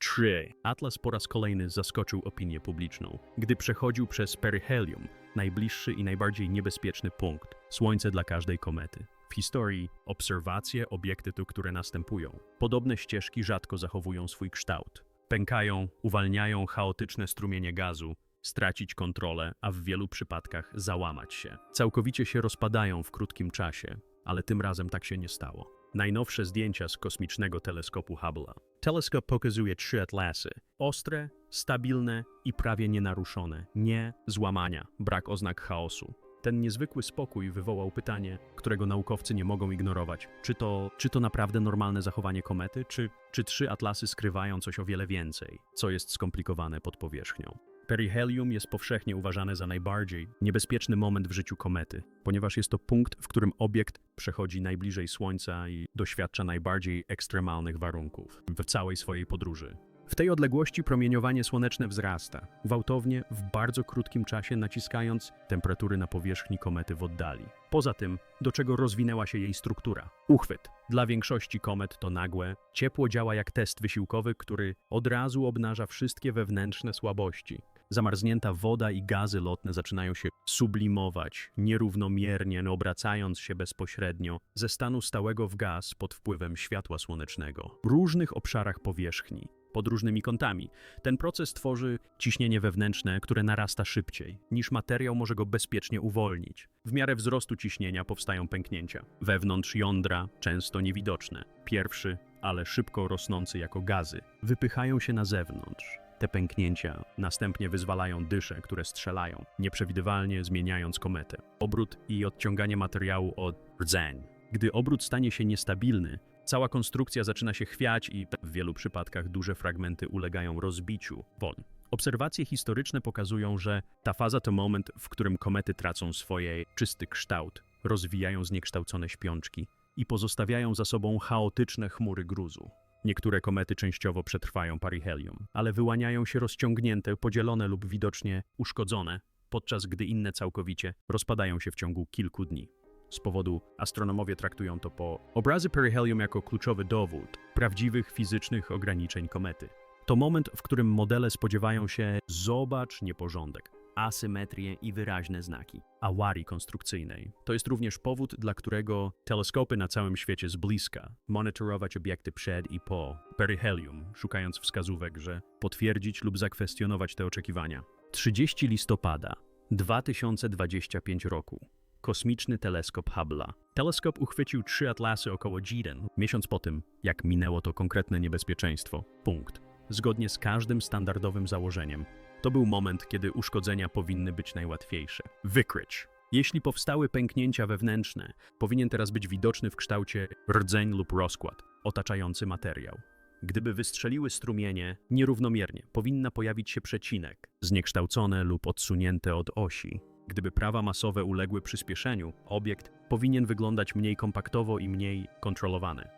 3. Atlas po raz kolejny zaskoczył opinię publiczną, gdy przechodził przez perihelium, najbliższy i najbardziej niebezpieczny punkt, słońce dla każdej komety. W historii obserwacje obiektytu, które następują. Podobne ścieżki rzadko zachowują swój kształt. Pękają, uwalniają chaotyczne strumienie gazu, stracić kontrolę, a w wielu przypadkach załamać się. Całkowicie się rozpadają w krótkim czasie, ale tym razem tak się nie stało. Najnowsze zdjęcia z kosmicznego teleskopu Hubble'a. Teleskop pokazuje trzy atlasy. Ostre, stabilne i prawie nienaruszone. Nie złamania, brak oznak chaosu. Ten niezwykły spokój wywołał pytanie, którego naukowcy nie mogą ignorować. Czy to, czy to naprawdę normalne zachowanie komety, czy, czy trzy atlasy skrywają coś o wiele więcej, co jest skomplikowane pod powierzchnią? Perihelium jest powszechnie uważane za najbardziej niebezpieczny moment w życiu komety, ponieważ jest to punkt, w którym obiekt przechodzi najbliżej Słońca i doświadcza najbardziej ekstremalnych warunków w całej swojej podróży. W tej odległości promieniowanie słoneczne wzrasta, gwałtownie w bardzo krótkim czasie naciskając temperatury na powierzchni komety w oddali. Poza tym, do czego rozwinęła się jej struktura. Uchwyt. Dla większości komet to nagłe. Ciepło działa jak test wysiłkowy, który od razu obnaża wszystkie wewnętrzne słabości. Zamarznięta woda i gazy lotne zaczynają się sublimować, nierównomiernie obracając się bezpośrednio ze stanu stałego w gaz pod wpływem światła słonecznego. W różnych obszarach powierzchni, pod różnymi kątami. Ten proces tworzy ciśnienie wewnętrzne, które narasta szybciej, niż materiał może go bezpiecznie uwolnić. W miarę wzrostu ciśnienia powstają pęknięcia. Wewnątrz jądra, często niewidoczne. Pierwszy, ale szybko rosnący jako gazy, wypychają się na zewnątrz. Te pęknięcia następnie wyzwalają dysze, które strzelają, nieprzewidywalnie zmieniając kometę. Obrót i odciąganie materiału od rdzeń. Gdy obrót stanie się niestabilny, cała konstrukcja zaczyna się chwiać i w wielu przypadkach duże fragmenty ulegają rozbiciu. Won. Obserwacje historyczne pokazują, że ta faza to moment, w którym komety tracą swoje czysty kształt, rozwijają zniekształcone śpiączki i pozostawiają za sobą chaotyczne chmury gruzu. Niektóre komety częściowo przetrwają parihelium, ale wyłaniają się rozciągnięte, podzielone lub widocznie uszkodzone, podczas gdy inne całkowicie rozpadają się w ciągu kilku dni. Z powodu astronomowie traktują to po obrazy perihelium jako kluczowy dowód prawdziwych fizycznych ograniczeń komety. To moment, w którym modele spodziewają się zobacz nieporządek, asymetrię i wyraźne znaki awarii konstrukcyjnej. To jest również powód, dla którego teleskopy na całym świecie z bliska monitorować obiekty przed i po perihelium, szukając wskazówek, że potwierdzić lub zakwestionować te oczekiwania. 30 listopada 2025 roku. Kosmiczny teleskop Hubble'a. Teleskop uchwycił trzy atlasy około Dziden, miesiąc po tym, jak minęło to konkretne niebezpieczeństwo. Punkt. Zgodnie z każdym standardowym założeniem, to był moment, kiedy uszkodzenia powinny być najłatwiejsze. Wykryć. Jeśli powstały pęknięcia wewnętrzne, powinien teraz być widoczny w kształcie rdzeń lub rozkład, otaczający materiał. Gdyby wystrzeliły strumienie nierównomiernie, powinna pojawić się przecinek, zniekształcone lub odsunięte od osi. Gdyby prawa masowe uległy przyspieszeniu, obiekt powinien wyglądać mniej kompaktowo i mniej kontrolowany.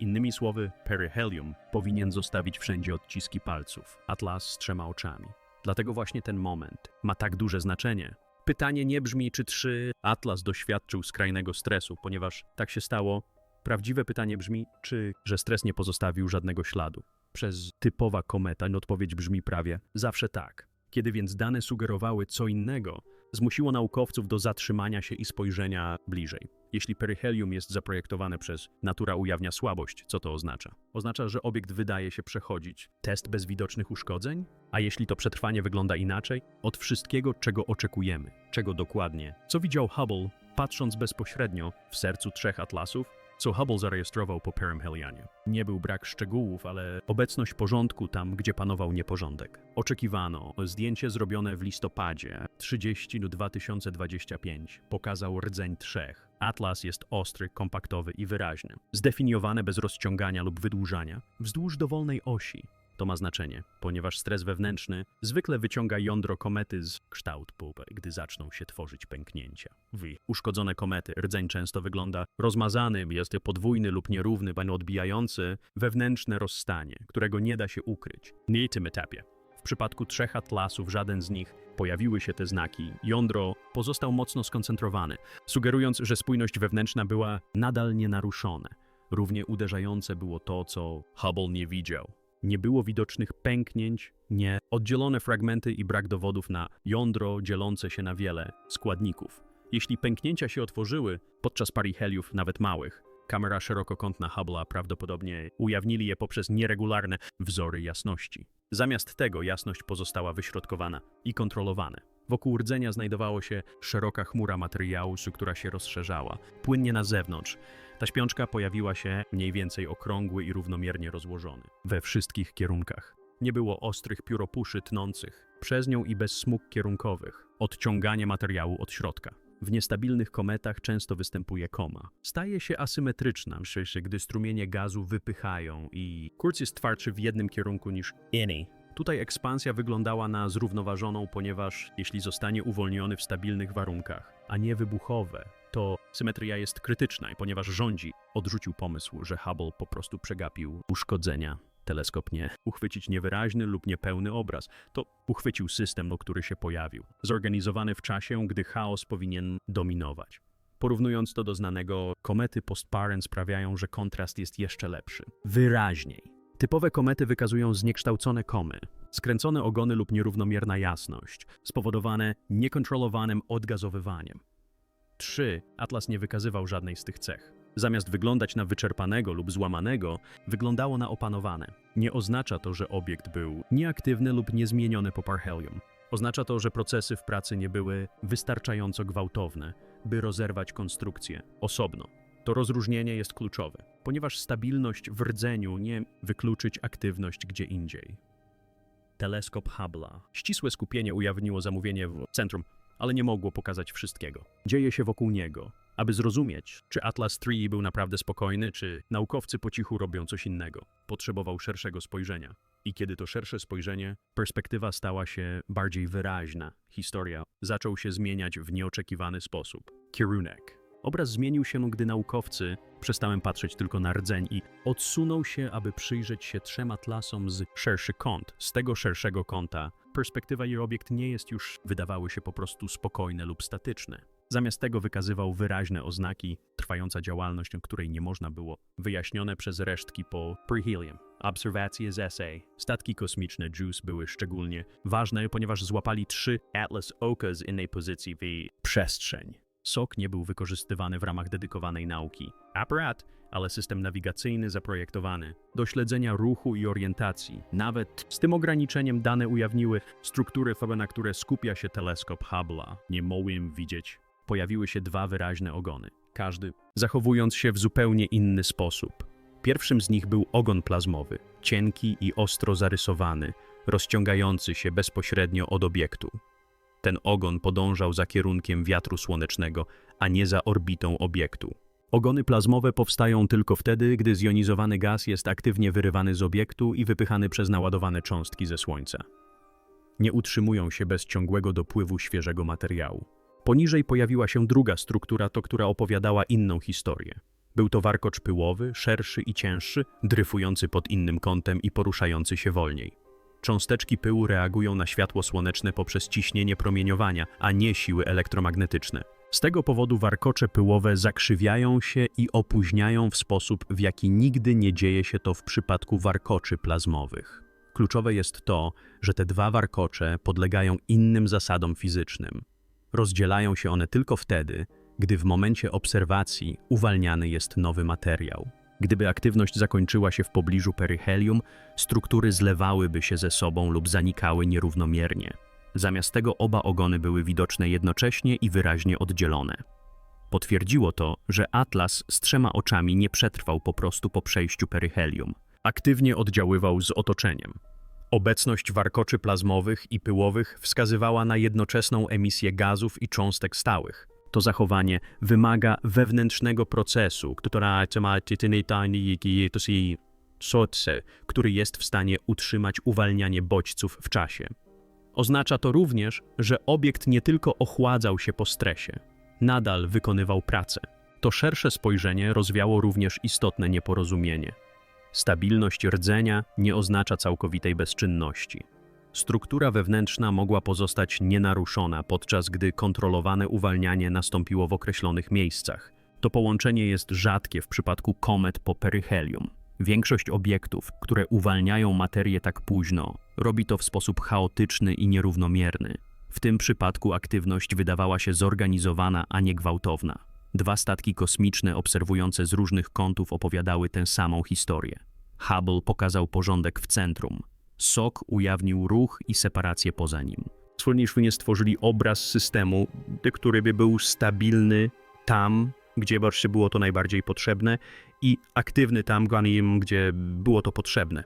Innymi słowy, perihelium powinien zostawić wszędzie odciski palców, atlas z trzema oczami. Dlatego właśnie ten moment ma tak duże znaczenie. Pytanie nie brzmi, czy trzy atlas doświadczył skrajnego stresu, ponieważ tak się stało. Prawdziwe pytanie brzmi, czy że stres nie pozostawił żadnego śladu. Przez typowa kometa odpowiedź brzmi prawie zawsze tak. Kiedy więc dane sugerowały co innego, zmusiło naukowców do zatrzymania się i spojrzenia bliżej. Jeśli perihelium jest zaprojektowane przez natura ujawnia słabość, co to oznacza? Oznacza, że obiekt wydaje się przechodzić test bez widocznych uszkodzeń? A jeśli to przetrwanie wygląda inaczej? Od wszystkiego, czego oczekujemy. Czego dokładnie? Co widział Hubble, patrząc bezpośrednio w sercu trzech atlasów? Co Hubble zarejestrował po Perihelianie. Nie był brak szczegółów, ale obecność porządku tam, gdzie panował nieporządek. Oczekiwano, zdjęcie zrobione w listopadzie 30 2025 pokazał rdzeń trzech. Atlas jest ostry, kompaktowy i wyraźny, zdefiniowany bez rozciągania lub wydłużania, wzdłuż dowolnej osi. To ma znaczenie, ponieważ stres wewnętrzny zwykle wyciąga jądro komety z kształt pupy, gdy zaczną się tworzyć pęknięcia. W uszkodzone komety rdzeń często wygląda rozmazany, jest podwójny lub nierówny, bądź odbijający wewnętrzne rozstanie, którego nie da się ukryć. Nie tym etapie. W przypadku trzech atlasów żaden z nich pojawiły się te znaki. Jądro pozostał mocno skoncentrowany, sugerując, że spójność wewnętrzna była nadal nienaruszona. Równie uderzające było to, co Hubble nie widział Nie było widocznych pęknięć, nie oddzielone fragmenty i brak dowodów na jądro dzielące się na wiele składników. Jeśli pęknięcia się otworzyły podczas pariheliów, nawet małych, kamera szerokokątna Hubble'a prawdopodobnie ujawnili je poprzez nieregularne wzory jasności. Zamiast tego jasność pozostała wyśrodkowana i kontrolowana. Wokół rdzenia znajdowała się szeroka chmura materiału, która się rozszerzała, płynnie na zewnątrz. Ta śpiączka pojawiła się mniej więcej okrągły i równomiernie rozłożony. We wszystkich kierunkach. Nie było ostrych pióropuszy tnących, przez nią i bez smug kierunkowych. Odciąganie materiału od środka. W niestabilnych kometach często występuje koma. Staje się asymetryczna, gdy strumienie gazu wypychają i kurc jest twardszy w jednym kierunku niż inny. Tutaj ekspansja wyglądała na zrównoważoną, ponieważ jeśli zostanie uwolniony w stabilnych warunkach, a nie wybuchowe, to symetria jest krytyczna i ponieważ rządzi, odrzucił pomysł, że Hubble po prostu przegapił uszkodzenia. Teleskop nie uchwycić niewyraźny lub niepełny obraz, to uchwycił system, no, który się pojawił, zorganizowany w czasie, gdy chaos powinien dominować. Porównując to do znanego, komety postparent sprawiają, że kontrast jest jeszcze lepszy. Wyraźniej. Typowe komety wykazują zniekształcone komy, skręcone ogony lub nierównomierna jasność, spowodowane niekontrolowanym odgazowywaniem. 3. Atlas nie wykazywał żadnej z tych cech. Zamiast wyglądać na wyczerpanego lub złamanego, wyglądało na opanowane. Nie oznacza to, że obiekt był nieaktywny lub niezmieniony po parhelium. Oznacza to, że procesy w pracy nie były wystarczająco gwałtowne, by rozerwać konstrukcję osobno. To rozróżnienie jest kluczowe, ponieważ stabilność w rdzeniu nie wykluczyć aktywność gdzie indziej. Teleskop Hubble'a. Ścisłe skupienie ujawniło zamówienie w centrum, ale nie mogło pokazać wszystkiego. Dzieje się wokół niego. Aby zrozumieć, czy Atlas III był naprawdę spokojny, czy naukowcy po cichu robią coś innego, potrzebował szerszego spojrzenia. I kiedy to szersze spojrzenie, perspektywa stała się bardziej wyraźna. Historia zaczął się zmieniać w nieoczekiwany sposób. Kierunek. Obraz zmienił się, gdy naukowcy przestałem patrzeć tylko na rdzeń i odsunął się, aby przyjrzeć się trzem atlasom z szerszy kąt. Z tego szerszego kąta perspektywa i obiekt nie jest już, wydawały się po prostu spokojne lub statyczne. Zamiast tego wykazywał wyraźne oznaki, trwająca działalność, której nie można było, wyjaśnione przez resztki po perihelium. Obserwacje z SA. Statki kosmiczne JUICE były szczególnie ważne, ponieważ złapali trzy Atlas Oka z innej pozycji w przestrzeń. SOK nie był wykorzystywany w ramach dedykowanej nauki. Aparat, ale system nawigacyjny zaprojektowany do śledzenia ruchu i orientacji. Nawet z tym ograniczeniem dane ujawniły struktury, na które skupia się teleskop Hubble'a. Nie mogłem widzieć. Pojawiły się dwa wyraźne ogony. Każdy zachowując się w zupełnie inny sposób. Pierwszym z nich był ogon plazmowy, cienki i ostro zarysowany, rozciągający się bezpośrednio od obiektu. Ten ogon podążał za kierunkiem wiatru słonecznego, a nie za orbitą obiektu. Ogony plazmowe powstają tylko wtedy, gdy zjonizowany gaz jest aktywnie wyrywany z obiektu i wypychany przez naładowane cząstki ze Słońca. Nie utrzymują się bez ciągłego dopływu świeżego materiału. Poniżej pojawiła się druga struktura, to która opowiadała inną historię. Był to warkocz pyłowy, szerszy i cięższy, dryfujący pod innym kątem i poruszający się wolniej. Cząsteczki pyłu reagują na światło słoneczne poprzez ciśnienie promieniowania, a nie siły elektromagnetyczne. Z tego powodu warkocze pyłowe zakrzywiają się i opóźniają w sposób, w jaki nigdy nie dzieje się to w przypadku warkoczy plazmowych. Kluczowe jest to, że te dwa warkocze podlegają innym zasadom fizycznym. Rozdzielają się one tylko wtedy, gdy w momencie obserwacji uwalniany jest nowy materiał. Gdyby aktywność zakończyła się w pobliżu peryhelium, struktury zlewałyby się ze sobą lub zanikały nierównomiernie. Zamiast tego oba ogony były widoczne jednocześnie i wyraźnie oddzielone. Potwierdziło to, że Atlas z trzema oczami nie przetrwał po prostu po przejściu peryhelium. Aktywnie oddziaływał z otoczeniem. Obecność warkoczy plazmowych i pyłowych wskazywała na jednoczesną emisję gazów i cząstek stałych. To zachowanie wymaga wewnętrznego procesu, który jest w stanie utrzymać uwalnianie bodźców w czasie. Oznacza to również, że obiekt nie tylko ochładzał się po stresie, nadal wykonywał pracę. To szersze spojrzenie rozwiało również istotne nieporozumienie. Stabilność rdzenia nie oznacza całkowitej bezczynności. Struktura wewnętrzna mogła pozostać nienaruszona, podczas gdy kontrolowane uwalnianie nastąpiło w określonych miejscach. To połączenie jest rzadkie w przypadku komet po peryhelium. Większość obiektów, które uwalniają materię tak późno, robi to w sposób chaotyczny i nierównomierny. W tym przypadku aktywność wydawała się zorganizowana, a nie gwałtowna. Dwa statki kosmiczne obserwujące z różnych kątów opowiadały tę samą historię. Hubble pokazał porządek w centrum. SOK ujawnił ruch i separację poza nim. Słownie stworzyli obraz systemu, który by był stabilny tam, gdzie właśnie było to najbardziej potrzebne i aktywny tam, gdzie było to potrzebne.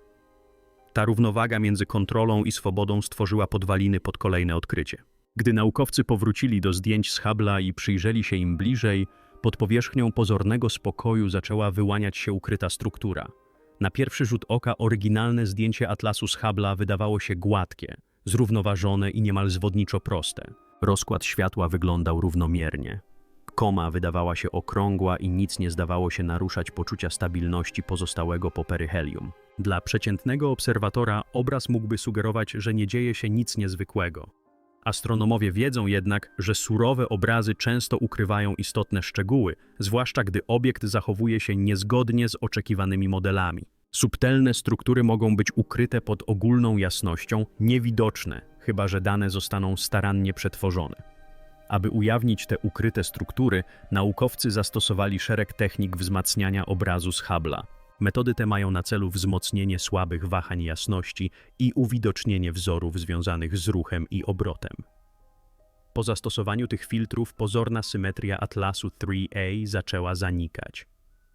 Ta równowaga między kontrolą i swobodą stworzyła podwaliny pod kolejne odkrycie. Gdy naukowcy powrócili do zdjęć z Hubble'a i przyjrzeli się im bliżej, pod powierzchnią pozornego spokoju zaczęła wyłaniać się ukryta struktura. Na pierwszy rzut oka oryginalne zdjęcie atlasu z Hubble'a wydawało się gładkie, zrównoważone i niemal zwodniczo proste. Rozkład światła wyglądał równomiernie. Koma wydawała się okrągła i nic nie zdawało się naruszać poczucia stabilności pozostałego po peryhelium. Dla przeciętnego obserwatora obraz mógłby sugerować, że nie dzieje się nic niezwykłego. Astronomowie wiedzą jednak, że surowe obrazy często ukrywają istotne szczegóły, zwłaszcza gdy obiekt zachowuje się niezgodnie z oczekiwanymi modelami. Subtelne struktury mogą być ukryte pod ogólną jasnością, niewidoczne, chyba że dane zostaną starannie przetworzone. Aby ujawnić te ukryte struktury, naukowcy zastosowali szereg technik wzmacniania obrazu z Hubble'a. Metody te mają na celu wzmocnienie słabych wahań jasności i uwidocznienie wzorów związanych z ruchem i obrotem. Po zastosowaniu tych filtrów pozorna symetria atlasu 3A zaczęła zanikać.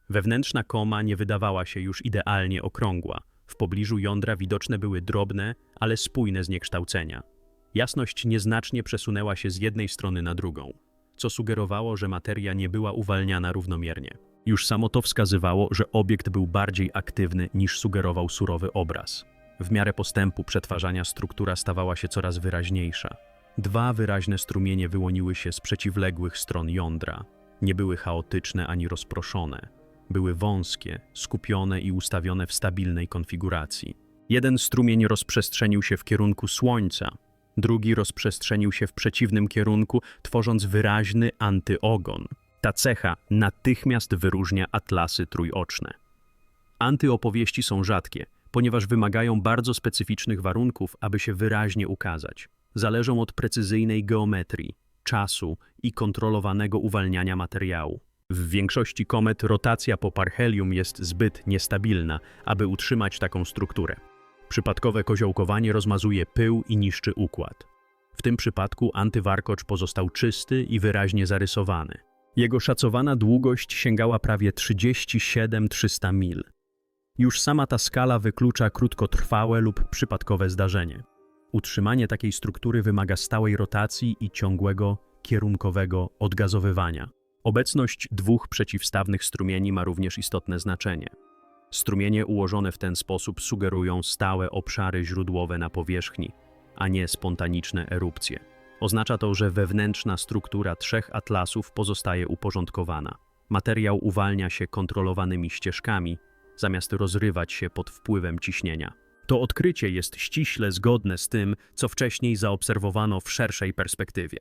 Wewnętrzna koma nie wydawała się już idealnie okrągła. W pobliżu jądra widoczne były drobne, ale spójne zniekształcenia. Jasność nieznacznie przesunęła się z jednej strony na drugą, co sugerowało, że materia nie była uwalniana równomiernie. Już samo to wskazywało, że obiekt był bardziej aktywny niż sugerował surowy obraz. W miarę postępu przetwarzania struktura stawała się coraz wyraźniejsza. Dwa wyraźne strumienie wyłoniły się z przeciwległych stron jądra. Nie były chaotyczne ani rozproszone. Były wąskie, skupione i ustawione w stabilnej konfiguracji. Jeden strumień rozprzestrzenił się w kierunku Słońca, drugi rozprzestrzenił się w przeciwnym kierunku, tworząc wyraźny antyogon. Ta cecha natychmiast wyróżnia atlasy trójoczne. Antyopowieści są rzadkie, ponieważ wymagają bardzo specyficznych warunków, aby się wyraźnie ukazać. Zależą od precyzyjnej geometrii, czasu i kontrolowanego uwalniania materiału. W większości komet rotacja po parhelium jest zbyt niestabilna, aby utrzymać taką strukturę. Przypadkowe koziołkowanie rozmazuje pył i niszczy układ. W tym przypadku antywarkocz pozostał czysty i wyraźnie zarysowany. Jego szacowana długość sięgała prawie 37-300 mil. Już sama ta skala wyklucza krótkotrwałe lub przypadkowe zdarzenie. Utrzymanie takiej struktury wymaga stałej rotacji i ciągłego, kierunkowego odgazowywania. Obecność dwóch przeciwstawnych strumieni ma również istotne znaczenie. Strumienie ułożone w ten sposób sugerują stałe obszary źródłowe na powierzchni, a nie spontaniczne erupcje. Oznacza to, że wewnętrzna struktura trzech atlasów pozostaje uporządkowana. Materiał uwalnia się kontrolowanymi ścieżkami, zamiast rozrywać się pod wpływem ciśnienia. To odkrycie jest ściśle zgodne z tym, co wcześniej zaobserwowano w szerszej perspektywie.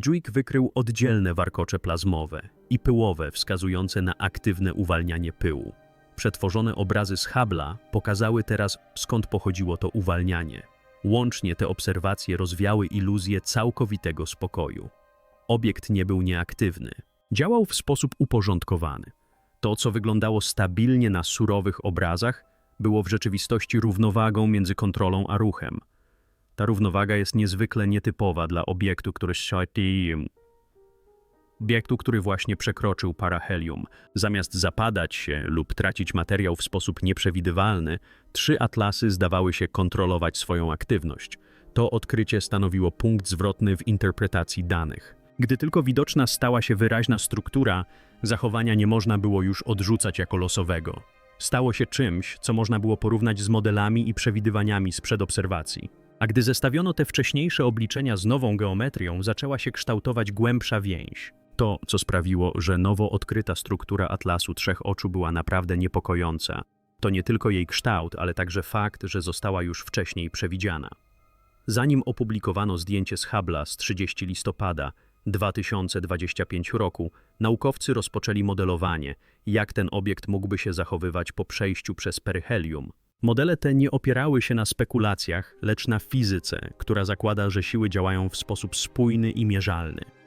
Dżuik wykrył oddzielne warkocze plazmowe i pyłowe wskazujące na aktywne uwalnianie pyłu. Przetworzone obrazy z Hubble'a pokazały teraz, skąd pochodziło to uwalnianie. Łącznie te obserwacje rozwiały iluzję całkowitego spokoju. Obiekt nie był nieaktywny. Działał w sposób uporządkowany. To, co wyglądało stabilnie na surowych obrazach, było w rzeczywistości równowagą między kontrolą a ruchem. Ta równowaga jest niezwykle nietypowa dla obiektu, który obiektu, który właśnie przekroczył parahelium. Zamiast zapadać się lub tracić materiał w sposób nieprzewidywalny, trzy atlasy zdawały się kontrolować swoją aktywność. To odkrycie stanowiło punkt zwrotny w interpretacji danych. Gdy tylko widoczna stała się wyraźna struktura, zachowania nie można było już odrzucać jako losowego. Stało się czymś, co można było porównać z modelami i przewidywaniami sprzed obserwacji. A gdy zestawiono te wcześniejsze obliczenia z nową geometrią, zaczęła się kształtować głębsza więź. To, co sprawiło, że nowo odkryta struktura Atlasu Trzech Oczu była naprawdę niepokojąca, to nie tylko jej kształt, ale także fakt, że została już wcześniej przewidziana. Zanim opublikowano zdjęcie z Hubble'a z 30 listopada, 2025 roku naukowcy rozpoczęli modelowanie, jak ten obiekt mógłby się zachowywać po przejściu przez peryhelium. Modele te nie opierały się na spekulacjach, lecz na fizyce, która zakłada, że siły działają w sposób spójny i mierzalny.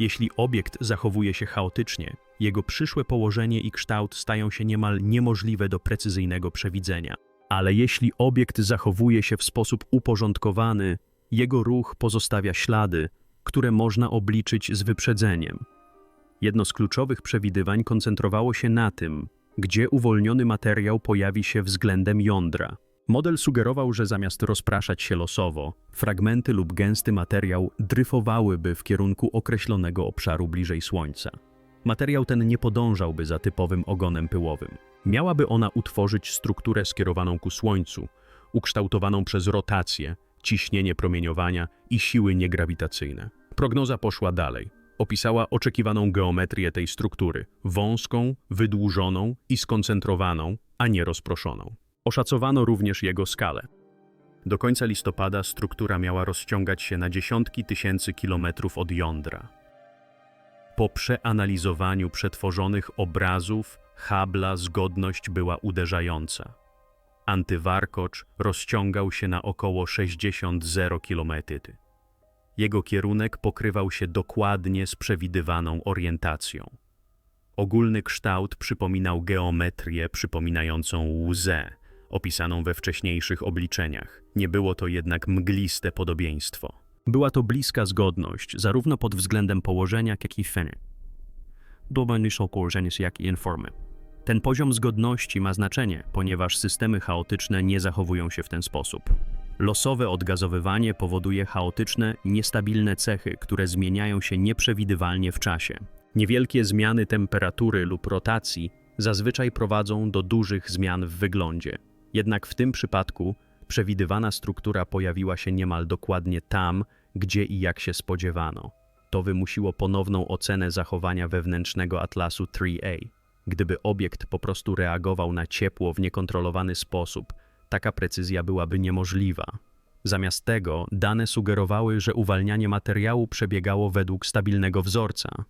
Jeśli obiekt zachowuje się chaotycznie, jego przyszłe położenie i kształt stają się niemal niemożliwe do precyzyjnego przewidzenia. Ale jeśli obiekt zachowuje się w sposób uporządkowany, jego ruch pozostawia ślady, które można obliczyć z wyprzedzeniem. Jedno z kluczowych przewidywań koncentrowało się na tym, gdzie uwolniony materiał pojawi się względem jądra. Model sugerował, że zamiast rozpraszać się losowo, fragmenty lub gęsty materiał dryfowałyby w kierunku określonego obszaru bliżej Słońca. Materiał ten nie podążałby za typowym ogonem pyłowym. Miałaby ona utworzyć strukturę skierowaną ku Słońcu, ukształtowaną przez rotację, ciśnienie promieniowania i siły niegrawitacyjne. Prognoza poszła dalej. Opisała oczekiwaną geometrię tej struktury wąską, wydłużoną i skoncentrowaną, a nie rozproszoną. Oszacowano również jego skalę. Do końca listopada struktura miała rozciągać się na dziesiątki tysięcy kilometrów od jądra. Po przeanalizowaniu przetworzonych obrazów, Habla zgodność była uderzająca. Antywarkocz rozciągał się na około 60 km. Jego kierunek pokrywał się dokładnie z przewidywaną orientacją. Ogólny kształt przypominał geometrię przypominającą łzę, opisaną we wcześniejszych obliczeniach. Nie było to jednak mgliste podobieństwo. Była to bliska zgodność, zarówno pod względem położenia, jak i feny. Domańszą położenie jak i formy. Ten poziom zgodności ma znaczenie, ponieważ systemy chaotyczne nie zachowują się w ten sposób. Losowe odgazowywanie powoduje chaotyczne, niestabilne cechy, które zmieniają się nieprzewidywalnie w czasie. Niewielkie zmiany temperatury lub rotacji zazwyczaj prowadzą do dużych zmian w wyglądzie. Jednak w tym przypadku przewidywana struktura pojawiła się niemal dokładnie tam, gdzie i jak się spodziewano. To wymusiło ponowną ocenę zachowania wewnętrznego atlasu 3A. Gdyby obiekt po prostu reagował na ciepło w niekontrolowany sposób, taka precyzja byłaby niemożliwa. Zamiast tego dane sugerowały, że uwalnianie materiału przebiegało według stabilnego wzorca.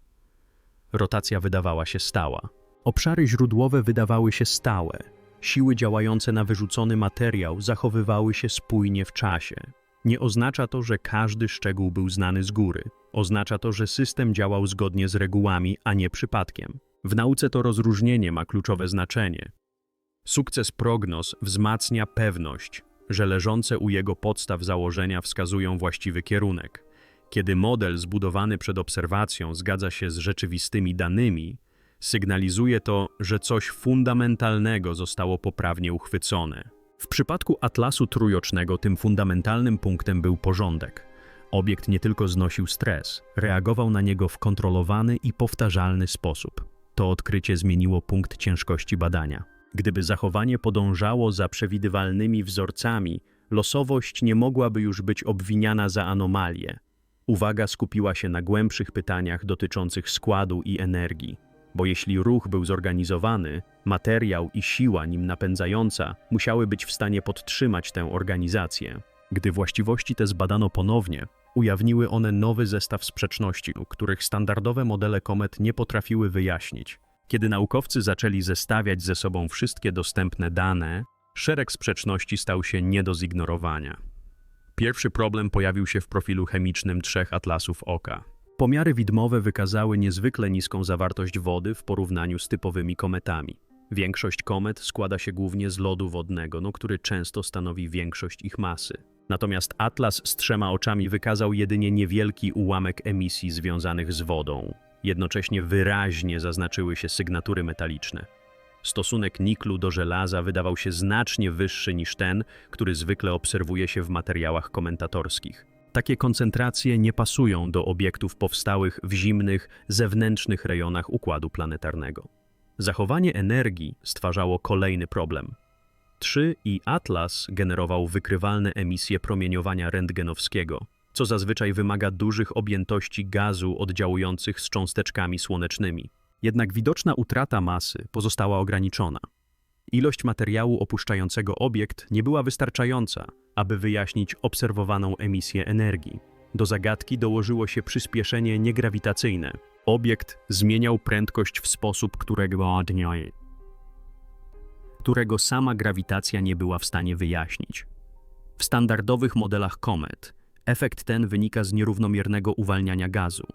Rotacja wydawała się stała. Obszary źródłowe wydawały się stałe. Siły działające na wyrzucony materiał zachowywały się spójnie w czasie. Nie oznacza to, że każdy szczegół był znany z góry. Oznacza to, że system działał zgodnie z regułami, a nie przypadkiem. W nauce to rozróżnienie ma kluczowe znaczenie. Sukces prognoz wzmacnia pewność, że leżące u jego podstaw założenia wskazują właściwy kierunek. Kiedy model zbudowany przed obserwacją zgadza się z rzeczywistymi danymi, sygnalizuje to, że coś fundamentalnego zostało poprawnie uchwycone. W przypadku atlasu trójocznego tym fundamentalnym punktem był porządek. Obiekt nie tylko znosił stres, reagował na niego w kontrolowany i powtarzalny sposób. To odkrycie zmieniło punkt ciężkości badania. Gdyby zachowanie podążało za przewidywalnymi wzorcami, losowość nie mogłaby już być obwiniana za anomalię. Uwaga skupiła się na głębszych pytaniach dotyczących składu i energii, bo jeśli ruch był zorganizowany, materiał i siła nim napędzająca musiały być w stanie podtrzymać tę organizację. Gdy właściwości te zbadano ponownie, ujawniły one nowy zestaw sprzeczności, których standardowe modele komet nie potrafiły wyjaśnić. Kiedy naukowcy zaczęli zestawiać ze sobą wszystkie dostępne dane, szereg sprzeczności stał się nie do zignorowania. Pierwszy problem pojawił się w profilu chemicznym trzech atlasów oka. Pomiary widmowe wykazały niezwykle niską zawartość wody w porównaniu z typowymi kometami. Większość komet składa się głównie z lodu wodnego, no, który często stanowi większość ich masy. Natomiast atlas z trzema oczami wykazał jedynie niewielki ułamek emisji związanych z wodą. Jednocześnie wyraźnie zaznaczyły się sygnatury metaliczne. Stosunek niklu do żelaza wydawał się znacznie wyższy niż ten, który zwykle obserwuje się w materiałach komentatorskich. Takie koncentracje nie pasują do obiektów powstałych w zimnych, zewnętrznych rejonach układu planetarnego. Zachowanie energii stwarzało kolejny problem. 3 i Atlas generował wykrywalne emisje promieniowania rentgenowskiego, co zazwyczaj wymaga dużych objętości gazu oddziałujących z cząsteczkami słonecznymi. Jednak widoczna utrata masy pozostała ograniczona. Ilość materiału opuszczającego obiekt nie była wystarczająca, aby wyjaśnić obserwowaną emisję energii. Do zagadki dołożyło się przyspieszenie niegrawitacyjne. Obiekt zmieniał prędkość w sposób, którego którego sama grawitacja nie była w stanie wyjaśnić. W standardowych modelach komet efekt ten wynika z nierównomiernego uwalniania gazu.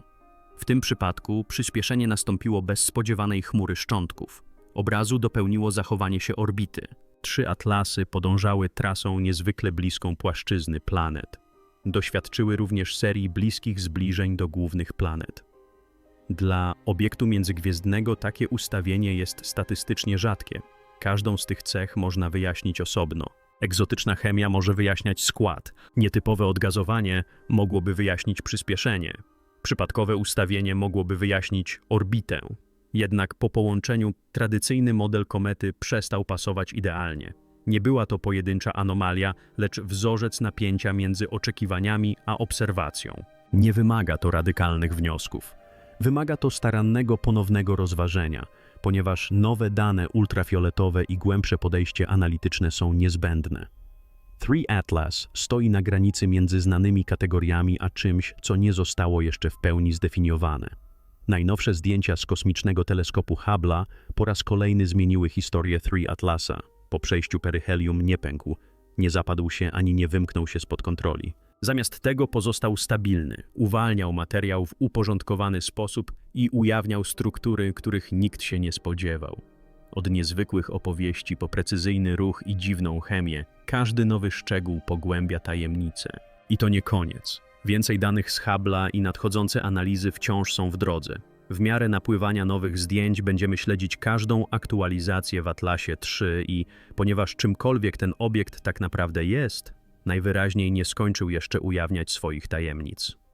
W tym przypadku przyspieszenie nastąpiło bez spodziewanej chmury szczątków. Obrazu dopełniło zachowanie się orbity. Trzy atlasy podążały trasą niezwykle bliską płaszczyzny planet. Doświadczyły również serii bliskich zbliżeń do głównych planet. Dla obiektu międzygwiezdnego takie ustawienie jest statystycznie rzadkie. Każdą z tych cech można wyjaśnić osobno. Egzotyczna chemia może wyjaśniać skład, nietypowe odgazowanie mogłoby wyjaśnić przyspieszenie, przypadkowe ustawienie mogłoby wyjaśnić orbitę. Jednak po połączeniu tradycyjny model komety przestał pasować idealnie. Nie była to pojedyncza anomalia, lecz wzorzec napięcia między oczekiwaniami a obserwacją. Nie wymaga to radykalnych wniosków. Wymaga to starannego ponownego rozważenia, ponieważ nowe dane ultrafioletowe i głębsze podejście analityczne są niezbędne. Three Atlas stoi na granicy między znanymi kategoriami a czymś, co nie zostało jeszcze w pełni zdefiniowane. Najnowsze zdjęcia z kosmicznego teleskopu Hubble'a po raz kolejny zmieniły historię Three Atlasa. Po przejściu peryhelium nie pękł, nie zapadł się ani nie wymknął się spod kontroli. Zamiast tego pozostał stabilny, uwalniał materiał w uporządkowany sposób i ujawniał struktury, których nikt się nie spodziewał. Od niezwykłych opowieści po precyzyjny ruch i dziwną chemię, każdy nowy szczegół pogłębia tajemnicę. I to nie koniec. Więcej danych z Hubble'a i nadchodzące analizy wciąż są w drodze. W miarę napływania nowych zdjęć będziemy śledzić każdą aktualizację w Atlasie 3 i ponieważ czymkolwiek ten obiekt tak naprawdę jest, najwyraźniej nie skończył jeszcze ujawniać swoich tajemnic.